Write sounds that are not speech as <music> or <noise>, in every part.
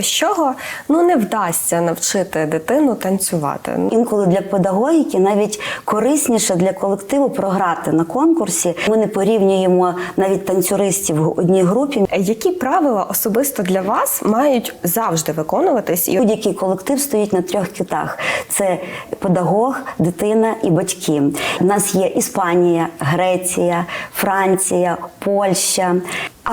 без чого ну не вдасться навчити дитину танцювати. Інколи для педагогіки навіть корисніше для колективу програти на конкурсі. Ми не порівнюємо навіть танцюристів в одній групі. Які правила особисто для вас мають завжди виконуватись і Будь-який колектив стоїть на трьох китах: це педагог, дитина і батьки. У нас є Іспанія, Греція, Франція, Польща.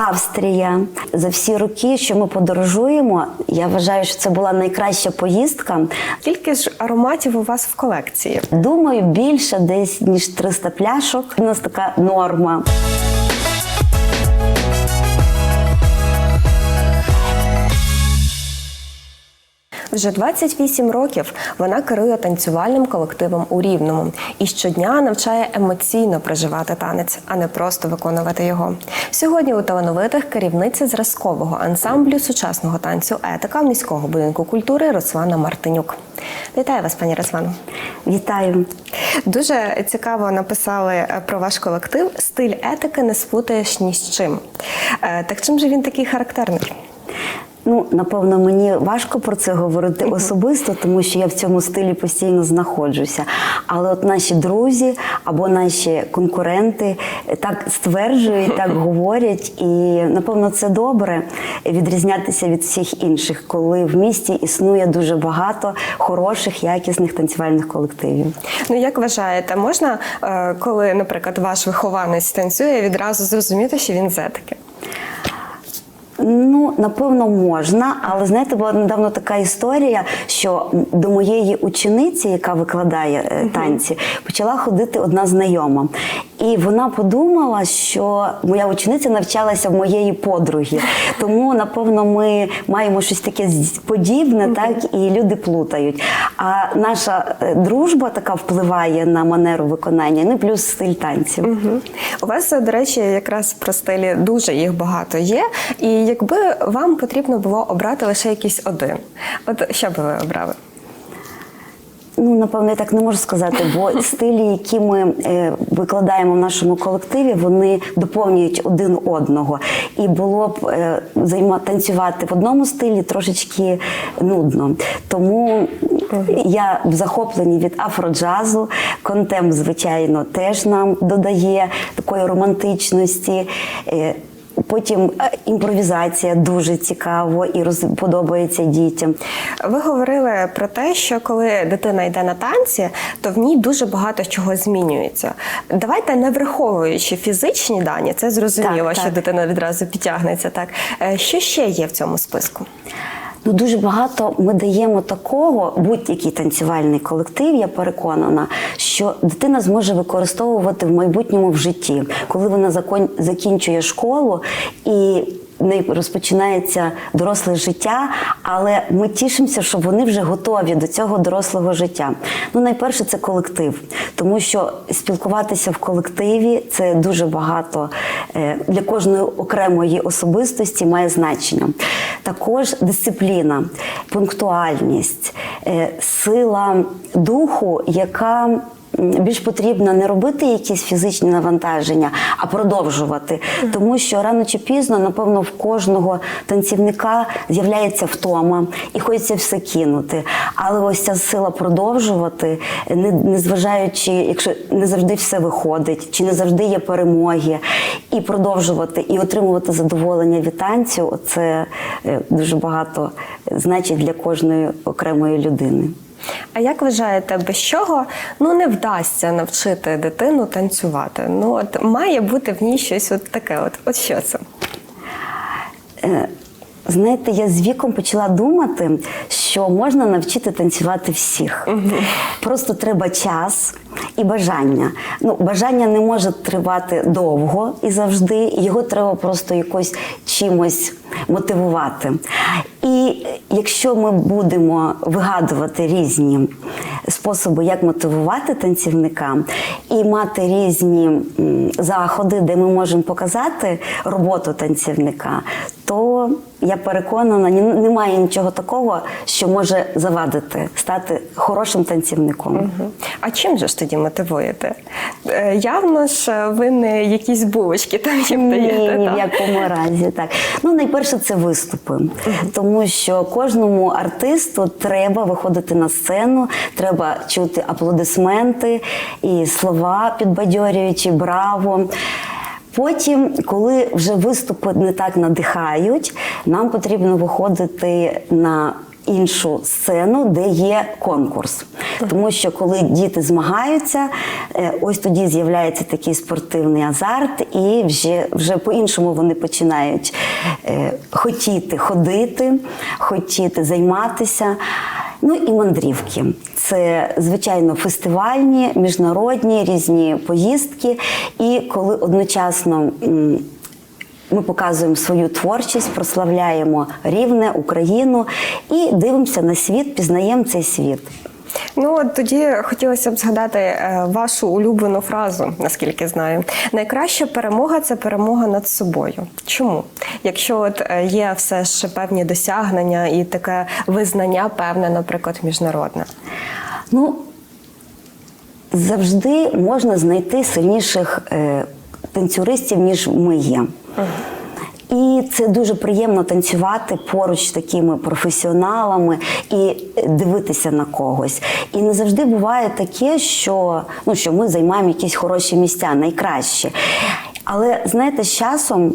Австрія за всі роки, що ми подорожуємо, я вважаю, що це була найкраща поїздка. скільки ж ароматів у вас в колекції? Думаю, більше десь ніж 300 пляшок. У нас така норма. Вже 28 років вона керує танцювальним колективом у Рівному і щодня навчає емоційно проживати танець, а не просто виконувати його. Сьогодні у талановитих керівниця зразкового ансамблю сучасного танцю етика міського будинку культури Руслана Мартинюк. Вітаю вас, пані Руслано. Вітаю. Дуже цікаво написали е, про ваш колектив. Стиль етики не спутаєш ні з чим. Е, Так чим же він такий характерний? Ну, напевно, мені важко про це говорити особисто, тому що я в цьому стилі постійно знаходжуся. Але от наші друзі або наші конкуренти так стверджують, так <laughs> говорять, і напевно це добре відрізнятися від всіх інших, коли в місті існує дуже багато хороших, якісних танцювальних колективів. Ну як вважаєте, можна, е, коли, наприклад, ваш вихованець танцює, відразу зрозуміти, що він з етики? Ну, напевно, можна, але знаєте, була недавно така історія, що до моєї учениці, яка викладає е, танці, почала ходити одна знайома. І вона подумала, що моя учениця навчалася в моєї подруги. Тому, напевно, ми маємо щось таке подібне, так і люди плутають. А наша е, дружба така впливає на манеру виконання, ну плюс стиль танців. Мгм. У вас, до речі, якраз про стилі дуже їх багато є. І якби вам потрібно було обрати лише якийсь один, от що би ви обрали? Ну, напевно, я так не можу сказати, бо <laughs> стилі, які ми е, викладаємо в нашому колективі, вони доповнюють один одного. І було б е, займа танцювати в одному стилі трошечки нудно. Тому я в захопленні від афроджазу. Контем, звичайно, теж нам додає такої романтичності. Потім е, імпровізація дуже цікаво і роз- подобається дітям. Ви говорили про те, що коли дитина йде на танці, то в ній дуже багато чого змінюється. Давайте не враховуючи фізичні дані, це зрозуміло, Так, що так. дитина відразу підтягнеться. Так Е, що ще є в цьому списку? Ну, дуже багато ми даємо такого, будь-який танцювальний колектив, я переконана, що дитина зможе використовувати в майбутньому в житті, коли вона закон- закінчує школу і. в неї розпочинається доросле життя, але ми тішимося, що вони вже готові до цього дорослого життя. Ну, найперше, це колектив, тому що спілкуватися в колективі це дуже багато е, для кожної окремої особистості має значення. Також дисципліна, пунктуальність, е, сила духу, яка більш потрібно не робити якісь фізичні навантаження, а продовжувати. Тому що рано чи пізно, напевно, в кожного танцівника з'являється втома і хочеться все кинути. Але ось ця сила продовжувати, не, незважаючи, якщо не завжди все виходить, чи не завжди є перемоги, і продовжувати, і отримувати задоволення від танцю, це е, дуже багато значить для кожної окремої людини. А як вважаєте, без чого ну не вдасться навчити дитину танцювати? Ну от має бути в ній щось от таке. От, от що це? Знаєте, я з віком почала думати, що можна навчити танцювати всіх. Просто треба час і бажання. Ну, бажання не може тривати довго і завжди. Його треба просто якось чимось мотивувати. І якщо ми будемо вигадувати різні способи, як мотивувати танцівника, і мати різні заходи, де ми можемо показати роботу танцівника, то я переконана, немає нічого такого, що може завадити стати хорошим танцівником. Мгм. А чим же ж тоді мотивуєте? Е, Явно ж е, ви не якісь булочки там їм даєте. ні в якому разі так. Ну найперше це виступи, тому що кожному артисту треба виходити на сцену, треба чути аплодисменти і слова підбадьорюючі, браво. Потім, коли вже виступи не так надихають, нам потрібно виходити на іншу сцену, де є конкурс. Тому що коли діти змагаються, е, ось тоді з'являється такий спортивний азарт, і вже, вже по-іншому вони починають е, хотіти ходити, хотіти займатися. Ну і мандрівки. Це, звичайно, фестивальні, міжнародні різні поїздки. І коли одночасно ми показуємо свою творчість, прославляємо рівне Україну і дивимося на світ, пізнаємо цей світ. Ну от тоді хотілося б згадати е, вашу улюблену фразу, наскільки знаю. Найкраща перемога це перемога над собою. Чому? Якщо от е, є все ж певні досягнення і таке визнання, певне, наприклад, міжнародне. Ну, завжди можна знайти сильніших е, танцюристів, ніж ми є. І це дуже приємно танцювати поруч з такими професіоналами і дивитися на когось. І не завжди буває таке, що, ну, що ми займаємо якісь хороші місця, найкращі. Але знаєте, з часом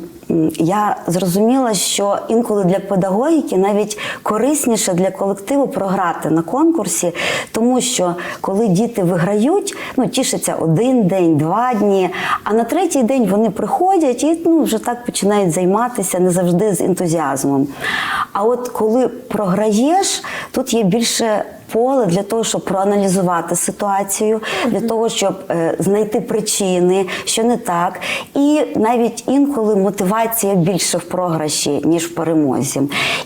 я зрозуміла, що інколи для педагогіки навіть корисніше для колективу програти на конкурсі, тому що коли діти виграють, ну тішаться один день, два дні, а на третій день вони приходять і ну, вже так починають займатися не завжди з ентузіазмом. А от коли програєш, тут є більше поле для того, щоб проаналізувати ситуацію, для того, щоб е, знайти причини, що не так. І навіть інколи мотивація більше в програші, ніж в перемозі.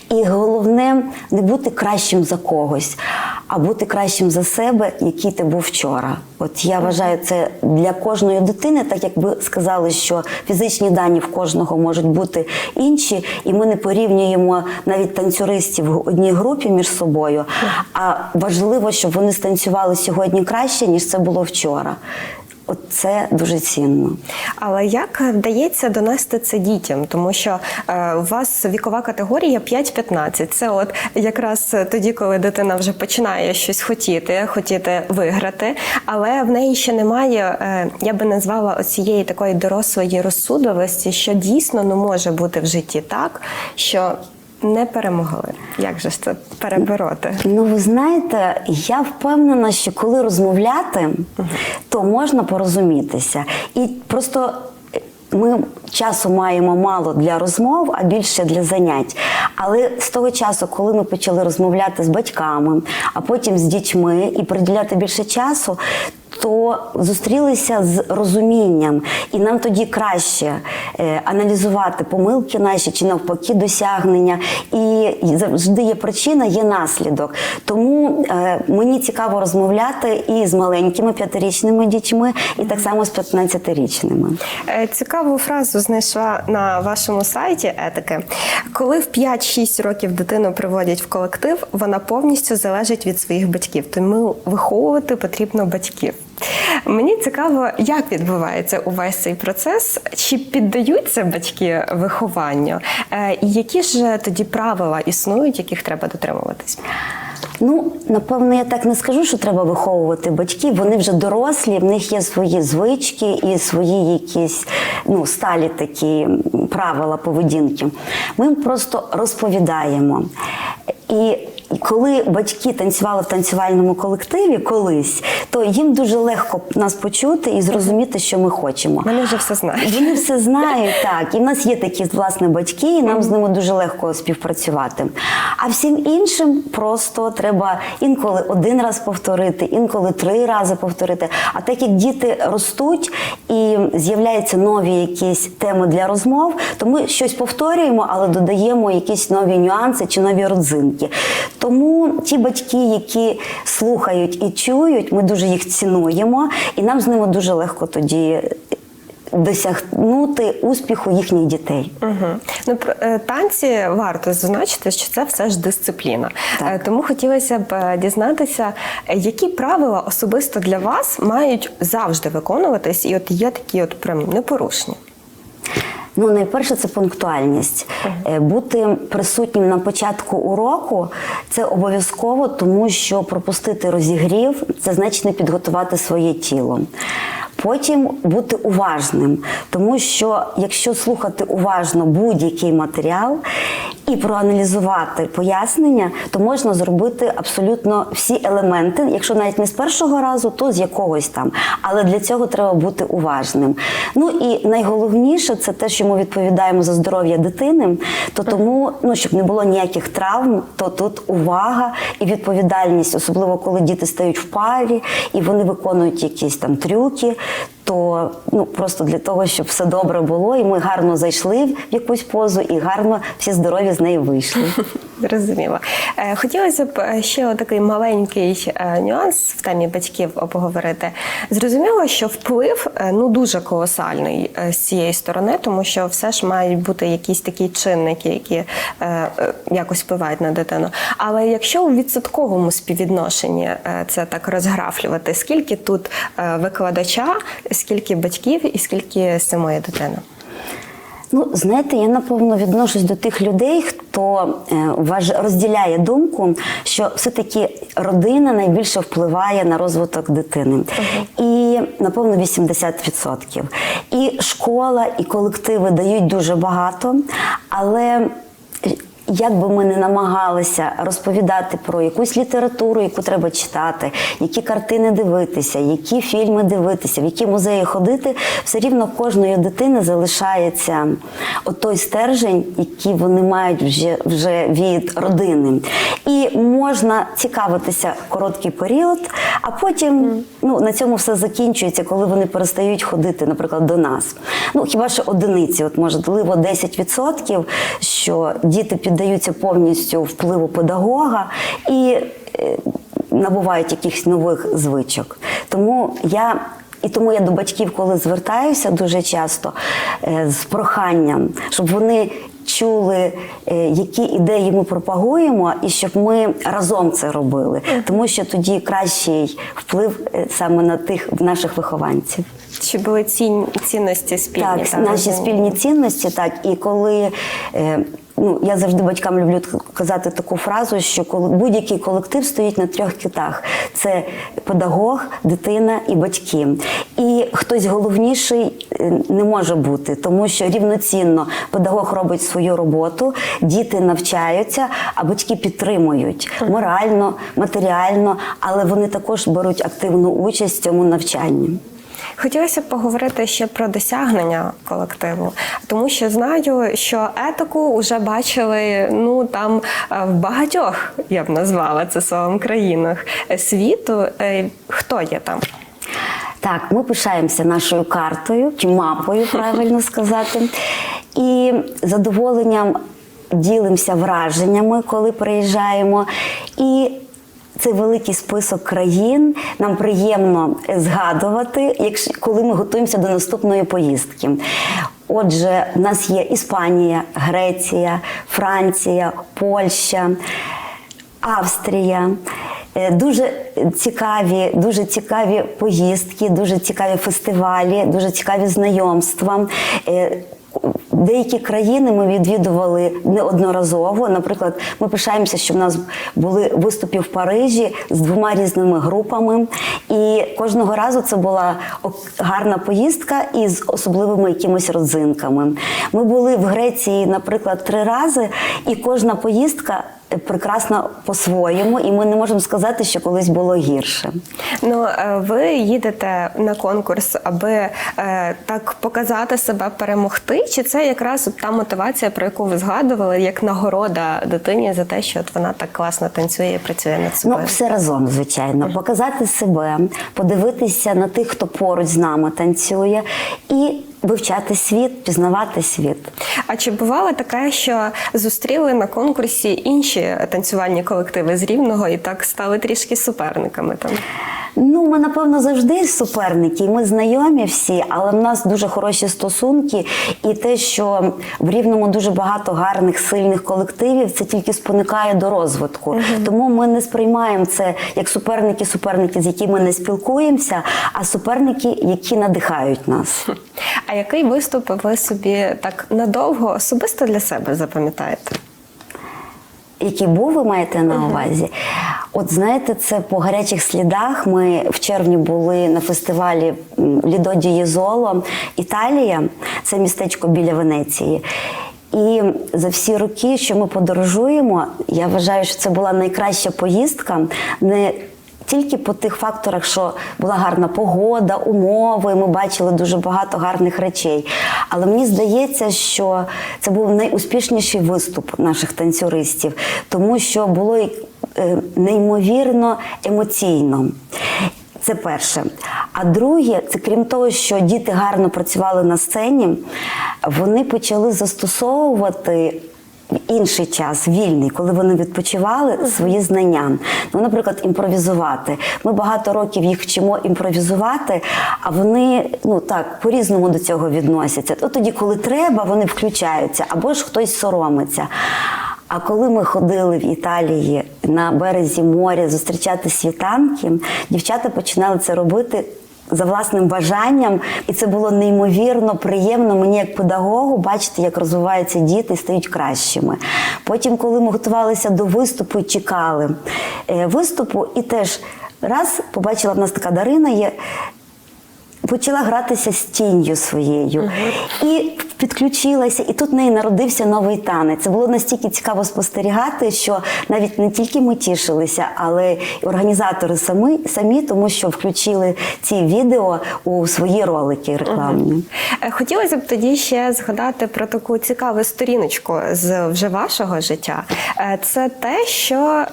І головне не бути кращим за когось, а бути кращим за себе, який ти був вчора. От я вважаю, це для кожної дитини, так як ви сказали, що фізичні дані в кожного можуть бути інші, і ми не порівнюємо навіть танцюристів в одній групі між собою. А важливо, щоб вони станцювали сьогодні краще, ніж це було вчора. Це дуже цінно. Але як вдається донести це дітям? Тому що е, у вас вікова категорія 5-15. Це от якраз тоді, коли дитина вже починає щось хотіти, хотіти виграти, але в неї ще немає, е, я би назвала оцієї такої дорослої розсудливості, що дійсно не може бути в житті так, що не перемогли. Як же це перебороти? Ну, ви знаєте, я впевнена, що коли розмовляти, то можна порозумітися. І просто е, ми часу маємо мало для розмов, а більше для занять. Але з того часу, коли ми почали розмовляти з батьками, а потім з дітьми і приділяти більше часу. То зустрілися з розумінням, і нам тоді краще е, аналізувати помилки наші чи навпаки досягнення. І завжди є причина, є наслідок. Тому е, мені цікаво розмовляти і з маленькими п'ятирічними дітьми, і так само з 15-річними. Е, Цікаву фразу знайшла на вашому сайті етики. Коли в 5-6 років дитину приводять в колектив, вона повністю залежить від своїх батьків. Тому виховувати потрібно батьків. Мені цікаво, як відбувається увесь цей процес, чи піддаються батьки вихованню, Е, і які ж тоді правила існують, яких треба дотримуватись? Ну, напевно, я так не скажу, що треба виховувати батьків. Вони вже дорослі, в них є свої звички і свої якісь ну, сталі такі правила поведінки. Ми їм просто розповідаємо. І коли батьки танцювали в танцювальному колективі колись, то їм дуже легко нас почути і зрозуміти, що ми хочемо. Вони вже все знають. Вони все знають, так. І в нас є такі власне батьки, і нам з ними дуже легко співпрацювати. А всім іншим просто треба інколи один раз повторити, інколи три рази повторити. А так як діти ростуть і з'являються нові якісь теми для розмов, то ми щось повторюємо, але додаємо якісь нові нюанси чи нові родзинки. Тому ті батьки, які слухають і чують, ми дуже їх цінуємо, і нам з ними дуже легко тоді досягнути успіху їхніх дітей. Угу. Ну, про- е, танці варто зазначити, що це все ж дисципліна. Так. Е, Тому хотілося б е, дізнатися, які правила особисто для вас мають завжди виконуватись, і от є такі от прям непорушні. Ну, найперше, це пунктуальність. Е, Бути присутнім на початку уроку це обов'язково, тому що пропустити розігрів це значить не підготувати своє тіло. Потім бути уважним, тому що якщо слухати уважно будь-який матеріал і проаналізувати пояснення, то можна зробити абсолютно всі елементи, якщо навіть не з першого разу, то з якогось там. Але для цього треба бути уважним. Ну і найголовніше це те, що ми відповідаємо за здоров'я дитини. То тому, ну щоб не було ніяких травм, то тут увага і відповідальність, особливо коли діти стають в парі і вони виконують якісь там трюки. То ну просто для того, щоб все добре було, і ми гарно зайшли в якусь позу, і гарно всі здорові з неї вийшли. Зрозуміло. Е, Хотілося б е, ще такий маленький е, нюанс в темі батьків поговорити. Зрозуміло, що вплив ну дуже колосальний з цієї сторони, тому що все ж мають бути якісь такі чинники, які якось впливають на дитину. Але якщо у відсотковому співвідношенні це так розграфлювати, скільки тут викладача, скільки батьків і скільки самої дитини? Ну, знаєте, я напевно відношусь до тих людей, хто е, важ- розділяє думку, що все-таки родина найбільше впливає на розвиток дитини. І напевно 80%. І школа, і колективи дають дуже багато, але. Як би ми не намагалися розповідати про якусь літературу, яку треба читати, які картини дивитися, які фільми дивитися, в які музеї ходити, все рівно кожної дитини залишається той стержень, який вони мають вже, вже від родини. І можна цікавитися короткий період, а потім ну, на цьому все закінчується, коли вони перестають ходити, наприклад, до нас. Ну хіба що одиниці, от можливо, 10%, що діти піддаються повністю впливу педагога і е, набувають якихось нових звичок. Тому я. І тому я до батьків, коли звертаюся дуже часто е, з проханням, щоб вони чули, е, які ідеї ми пропагуємо, і щоб ми разом це робили, тому що тоді кращий вплив саме на тих наших вихованців. Чи були цін, цінності спільні? Так, та, наші розумію? спільні цінності, так, і коли. Ну, я завжди батькам люблю казати таку фразу, що будь-який колектив стоїть на трьох китах: це педагог, дитина і батьки. І хтось головніший е, не може бути, тому що рівноцінно педагог робить свою роботу, діти навчаються, а батьки підтримують морально, матеріально, але вони також беруть активну участь в цьому навчанні. Хотілося б поговорити ще про досягнення колективу, тому що знаю, що етику вже бачили ну там е, в багатьох, я б назвала це словом країнах світу. Е, Хто є там? Так, ми пишаємося нашою картою чи мапою, <laughs> правильно сказати, і задоволенням ділимося враженнями, коли приїжджаємо. І цей великий список країн нам приємно згадувати, якщо коли ми готуємося до наступної поїздки. Отже, в нас є Іспанія, Греція, Франція, Польща, Австрія. Е, Дуже цікаві, дуже цікаві поїздки, дуже цікаві фестивалі, дуже цікаві знайомства. Деякі країни ми відвідували неодноразово. Наприклад, ми пишаємося, що в нас були виступи в Парижі з двома різними групами, і кожного разу це була гарна поїздка із особливими якимись родзинками. Ми були в Греції, наприклад, три рази, і кожна поїздка прекрасна по-своєму, і ми не можемо сказати, що колись було гірше. Ну е, ви їдете на конкурс, аби е, так показати себе, перемогти? Чи це якраз та мотивація, про яку ви згадували, як нагорода дитині за те, що от вона так класно танцює і працює над собою? Ну, все разом, звичайно, показати себе, подивитися на тих, хто поруч з нами танцює, і вивчати світ, пізнавати світ. А чи бувало таке, що зустріли на конкурсі інші танцювальні колективи з рівного і так стали трішки суперниками там? Ну, ми напевно завжди суперники, і ми знайомі всі, але в нас дуже хороші стосунки. І те, що в рівному дуже багато гарних, сильних колективів, це тільки спонукає до розвитку. Тому ми не сприймаємо це як суперники, суперники, з якими не спілкуємося, а суперники, які надихають нас. А який виступ ви собі так надовго особисто для себе запам'ятаєте? Який був, ви маєте на увазі? От знаєте, це по гарячих слідах. Ми в червні були на фестивалі Лідо Дієзоло Італія, це містечко біля Венеції. І за всі роки, що ми подорожуємо, я вважаю, що це була найкраща поїздка. Не тільки по тих факторах, що була гарна погода, умови, ми бачили дуже багато гарних речей. Але мені здається, що це був найуспішніший виступ наших танцюристів, тому що було е, неймовірно емоційно. Це перше. А друге, це крім того, що діти гарно працювали на сцені, вони почали застосовувати інший час, вільний, коли вони відпочивали свої знання. Ну, наприклад, імпровізувати. Ми багато років їх вчимо імпровізувати, а вони ну так по-різному до цього відносяться. От тоді, коли треба, вони включаються, або ж хтось соромиться. А коли ми ходили в Італії на березі моря зустрічати світанки, дівчата починали це робити. За власним бажанням, і це було неймовірно приємно мені як педагогу бачити, як розвиваються діти і стають кращими. Потім, коли ми готувалися до виступу чекали е, виступу, і теж раз побачила в нас така Дарина є. Почала гратися з тінню своєю і підключилася, і тут в неї народився новий танець. Це було настільки цікаво спостерігати, що навіть не тільки ми тішилися, але й організатори самі, самі тому що включили ці відео у свої ролики рекламні. Е, Хотілося б тоді ще згадати про таку цікаву сторіночку з вже вашого життя. Е, Це те, що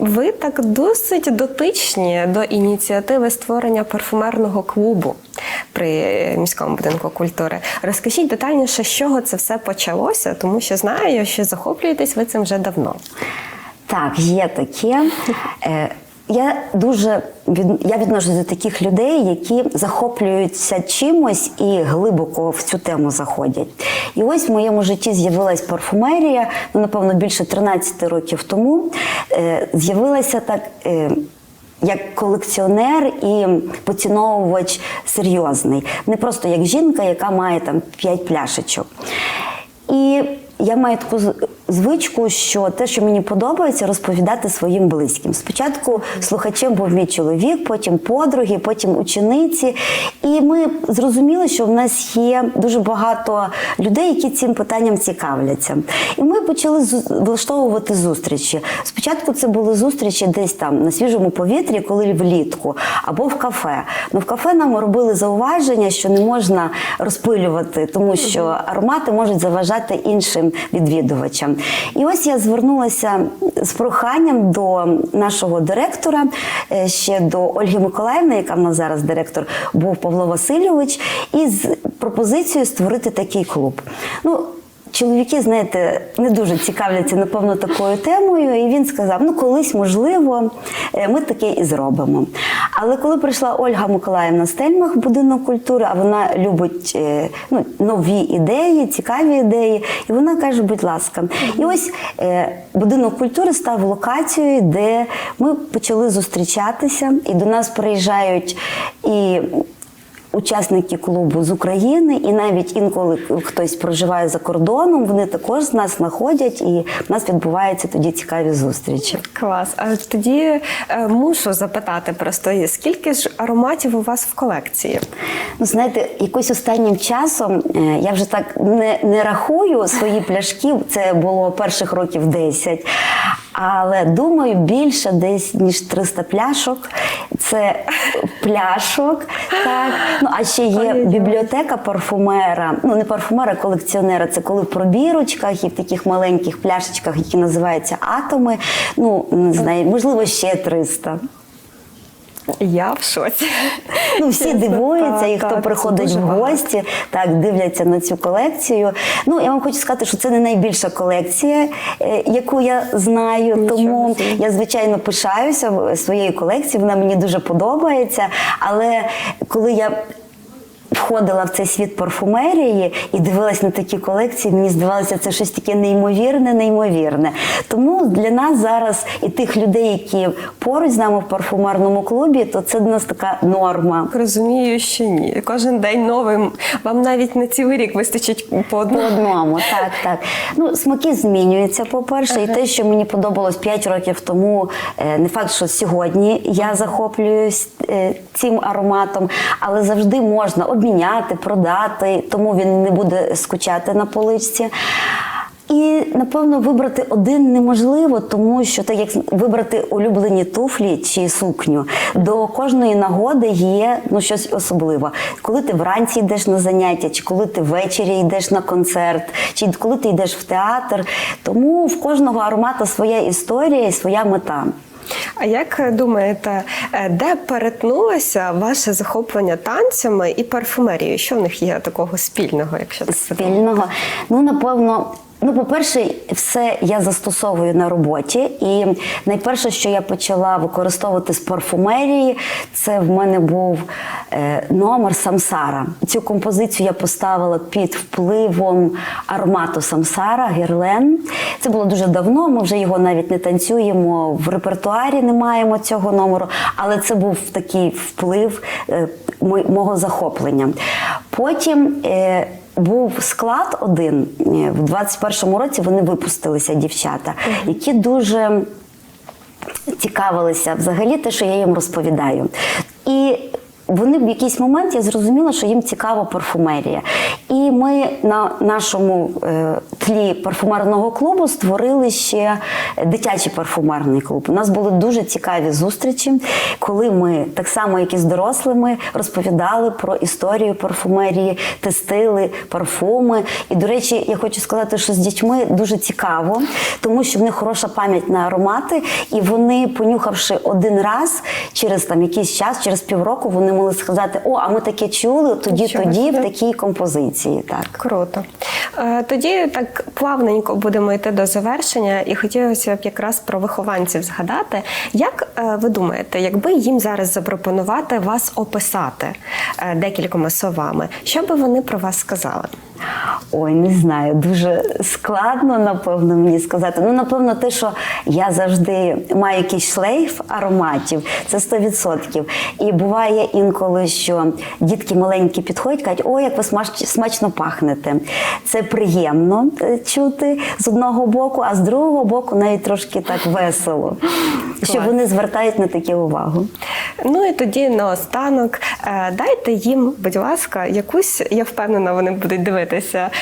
ви так досить дотичні до ініціативи створення парфумерного клубу при міському будинку культури. Розкажіть детальніше, з чого це все почалося, тому що знаю, що захоплюєтесь ви цим вже давно. Так, є таке. Я дуже від, я відношусь до таких людей, які захоплюються чимось і глибоко в цю тему заходять. І ось в моєму житті з'явилась парфумерія, ну напевно більше 13 років тому. Е, З'явилася так. е, Як колекціонер і поціновувач серйозний, не просто як жінка, яка має там 5 пляшечок. І я маю таку звичку, що те, що мені подобається, розповідати своїм близьким. Спочатку слухачем був мій чоловік, потім подруги, потім учениці. І ми зрозуміли, що в нас є дуже багато людей, які цим питанням цікавляться. І ми почали влаштовувати зустрічі. Спочатку це були зустрічі десь там на свіжому повітрі, коли влітку, або в кафе. Ну в кафе нам робили зауваження, що не можна розпилювати, тому що аромати можуть заважати іншим відвідувачам. І ось я звернулася з проханням до нашого директора, е, ще до Ольги Миколаївни, яка в нас зараз директор, був Павло Васильович, із пропозицією створити такий клуб. Ну, Чоловіки, знаєте, не дуже цікавляться, напевно, такою темою. І він сказав: ну, колись, можливо, е, ми таке і зробимо. Але коли прийшла Ольга Миколаївна Стельмах будинок культури, а вона любить е, ну, нові ідеї, цікаві ідеї, і вона каже, будь ласка. І ось е, будинок культури став локацією, де ми почали зустрічатися, і до нас приїжджають і учасники клубу з України, і навіть інколи хтось проживає за кордоном, вони також з нас знаходять, і в нас відбуваються тоді цікаві зустрічі. Клас. А тоді е, мушу запитати просто, скільки ж ароматів у вас в колекції? Ну, знаєте, якось останнім часом е, я вже так не, не рахую свої пляшки, це було перших років 10. Але думаю, більше десь ніж 300 пляшок. Це пляшок. Так. Ну, а ще є бібліотека парфумера. Ну, не парфумера, а колекціонера. Це коли в пробірочках і в таких маленьких пляшечках, які називаються атоми. Ну, не знаю, можливо, ще 300. Я в шоці. Ну, всі дивуються, і хто приходить в гості, так дивляться на цю колекцію. Ну, я вам хочу сказати, що це не найбільша колекція, е, яку я знаю. Нічого тому я звичайно пишаюся своєю колекцією. Вона мені дуже подобається. Але коли я Входила в цей світ парфумерії і дивилась на такі колекції, мені здавалося, це щось таке неймовірне, неймовірне. Тому для нас зараз і тих людей, які поруч з нами в парфумерному клубі, то це для нас така норма. Розумію, що ні. Кожен день новий. Вам навіть на цілий рік вистачить по По одному. одному, <laughs> так, так. Ну, смаки змінюються, по-перше, і те, що мені подобалось 5 років тому, е, не факт, що сьогодні я захоплююсь е, цим ароматом, але завжди можна обміняти, продати, тому він не буде скучати на поличці. І напевно вибрати один неможливо, тому що так як вибрати улюблені туфлі чи сукню, до кожної нагоди є ну щось особливе. Коли ти вранці йдеш на заняття, чи коли ти ввечері йдеш на концерт, чи коли ти йдеш в театр. Тому в кожного аромата своя історія і своя мета. А як думаєте, е, де перетнулося ваше захоплення танцями і парфумерією? Що в них є такого спільного, якщо так спільного. Ну, напевно. Ну, по-перше, все я застосовую на роботі, і найперше, що я почала використовувати з парфумерії, це в мене був е, номер Самсара. Цю композицію я поставила під впливом аромату Самсара Герлен. Це було дуже давно. Ми вже його навіть не танцюємо в репертуарі, не маємо цього номеру, але це був такий вплив е, мого захоплення. Потім. Був склад один е, в 21-му році. Вони випустилися дівчата, які дуже цікавилися взагалі те, що я їм розповідаю. І вони в якийсь момент я зрозуміла, що їм цікава парфумерія. І ми на нашому е, тлі парфумерного клубу створили ще дитячий парфумерний клуб. У нас були дуже цікаві зустрічі, коли ми, так само як і з дорослими, розповідали про історію парфумерії, тестили парфуми. І, до речі, я хочу сказати, що з дітьми дуже цікаво, тому що в них хороша пам'ять на аромати, і вони, понюхавши один раз через там якийсь час, через півроку, вони могли сказати: О, а ми таке чули тоді, тоді, в такій композиції. Так. Круто. Е, Тоді так плавненько будемо йти до завершення, і хотілося б якраз про вихованців згадати. Як е, ви думаєте, якби їм зараз запропонувати вас описати е, декількома словами, що би вони про вас сказали? Ой, не знаю, дуже складно, напевно, мені сказати. Ну, напевно, те, що я завжди маю якийсь шлейф ароматів, це 100%. І буває інколи, що дітки маленькі підходять, кажуть, ой, як ви смачно пахнете. Це приємно е, чути з одного боку, а з другого боку навіть трошки так весело, що вони звертають на таке увагу. Ну і тоді наостанок е, дайте їм, будь ласка, якусь, я впевнена, вони будуть дивитися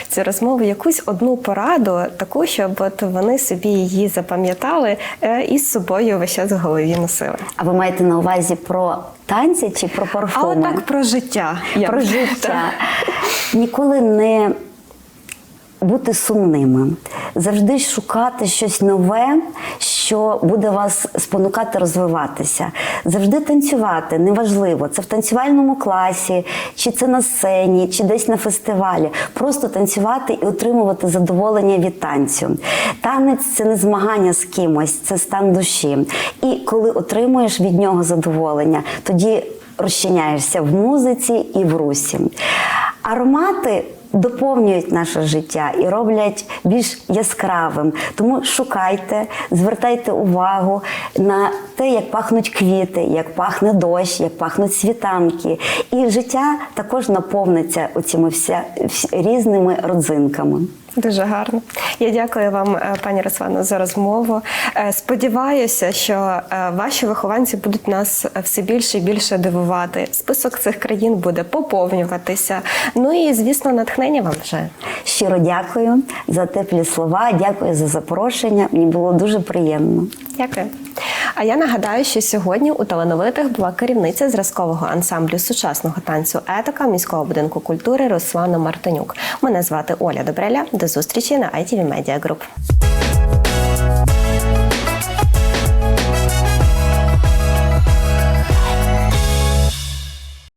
цю розмову, якусь одну пораду, таку, щоб от вони собі її запам'ятали е, і з собою весь час в голові носили. А ви маєте на увазі про танці чи про А отак про життя. Я про життя. <laughs> Ніколи не бути сумними, завжди шукати щось нове, що буде вас спонукати розвиватися. Завжди танцювати, неважливо, це в танцювальному класі, чи це на сцені, чи десь на фестивалі. Просто танцювати і отримувати задоволення від танцю. Танець це не змагання з кимось, це стан душі. І коли отримуєш від нього задоволення, тоді розчиняєшся в музиці і в русі. Аромати доповнюють наше життя і роблять більш яскравим. Тому шукайте, звертайте увагу на те, як пахнуть квіти, як пахне дощ, як пахнуть світанки. І життя також наповниться оціми вся, вс- різними родзинками. Дуже гарно. Я дякую вам, е, пані Руслано, за розмову. Е, Сподіваюся, що е, ваші вихованці будуть нас все більше і більше дивувати. Список цих країн буде поповнюватися. Ну і звісно, натхнення вам вже. Щиро дякую за теплі слова, дякую за запрошення. Мені було дуже приємно. Дякую. А я нагадаю, що сьогодні у талановитих була керівниця зразкового ансамблю сучасного танцю етика міського будинку культури Руслана Мартинюк. Мене звати Оля Добреля. До зустрічі на ITV Media Group.